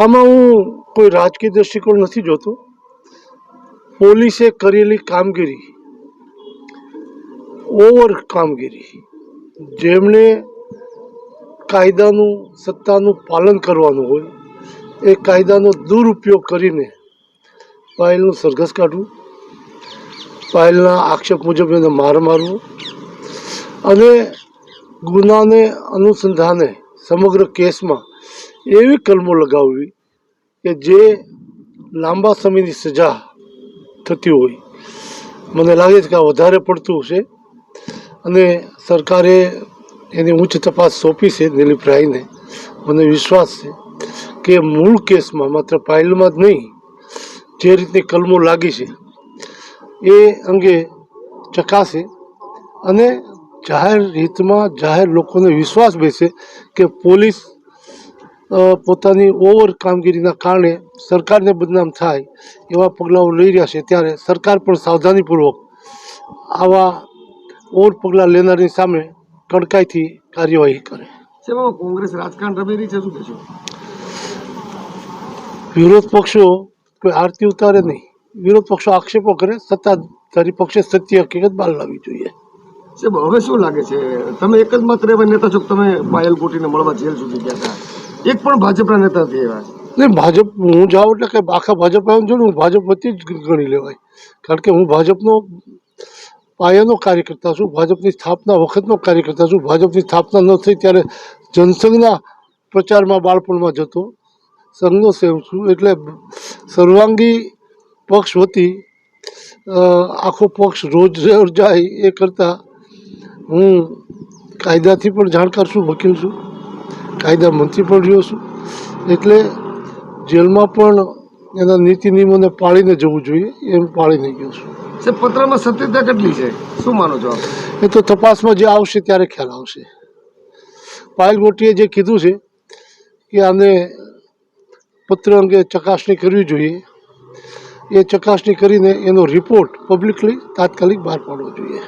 આમાં હું કોઈ રાજકીય દ્રષ્ટિકોણ નથી જોતો. પોલીસે કરેલી કામગીરી, ઓવર કામગીરી જેમણે કાયદાનું, સત્તાનું પાલન કરવાનું હોય, એ કાયદાનો દુરુપયોગ કરીને પાયલનું સરઘસ કાઢવું, પાયલના આક્ષેપ મુજબ એને માર મારવો અને ગુનાને અનુસંધાને સમગ્ર કેસમાં એવી કલમો લગાવવી કે જે લાંબા સમયની સજા થતી હોય. મને લાગે છે કે આ વધારે પડતું છે અને સરકારે એની ઉચ્ચ તપાસ સોંપી છે દિલીપ રાયને. મને વિશ્વાસ છે કે મૂળ કેસમાં માત્ર પાયલમાં જ નહીં, જે રીતની કલમો લાગી છે, એ અંગે ચકાસે અને જાહેર હિતમાં જાહેર લોકોને વિશ્વાસ બેસે કે પોલીસ પોતાની ઓવર કામગીરીના કારણે સરકારને બદનામ થાય એવા પગલાઓ લઈ રહ્યા છે. ત્યારે સરકાર પણ સાવધાનીપૂર્વક આવા ઓવર પગલાં લેનારની સામે કડકાઈથી કાર્યવાહી કરે. કોંગ્રેસ રાજકારણ રમી રહી છે શું કહેશો? વિરોધ પક્ષો કોઈ આરતી ઉતારે નહીં. વિરોધ પક્ષો આક્ષેપો કરે સત્તાધારી પક્ષે સત્ય હકીકત બહાર લાવવી જોઈએ. સાહેબ હવે શું લાગે છે? તમે એક જ માત્ર એવા નેતા છો તમે પાયલ કોટીને મળવા જેલ સુધી ગયા હતા? એક પણ ભાજપના નેતા નહીં, ભાજપ, હું જાઉં એટલે કે આખા ભાજપ આવ્યો છું હું ભાજપ વચ્ચે જ ગણી લેવાય. કારણ કે હું ભાજપનો પાયાનો કાર્યકર્તા છું, ભાજપની સ્થાપના વખતનો કાર્યકર્તા છું. ભાજપની સ્થાપના ન થઈ ત્યારે જનસંઘના પ્રચારમાં બાળપણમાં જતો, સંઘનો સેવ છું. એટલે સર્વાંગી પક્ષ વતી આખો પક્ષ રોજ જાય એ કરતાં હું કાયદાથી પણ જાણકાર છું, વકીલ છું. કાયદા મંત્રી પણ રહ્યો છું. એટલે જેલમાં પણ એના નીતિ નિયમોને પાળીને જવું જોઈએ એમ પાળીને ગયો છું. સાહેબ પત્રમાં સત્યતા કેટલી છે? શું માનો છો એ તો તપાસમાં જે આવશે ત્યારે ખ્યાલ આવશે. પાયલ ગોટીએ જે કીધું છે કે આને પત્ર અંગે ચકાસણી કરવી જોઈએ. એ ચકાસણી કરીને એનો રિપોર્ટ પબ્લિકલી તાત્કાલિક બહાર પાડવો જોઈએ.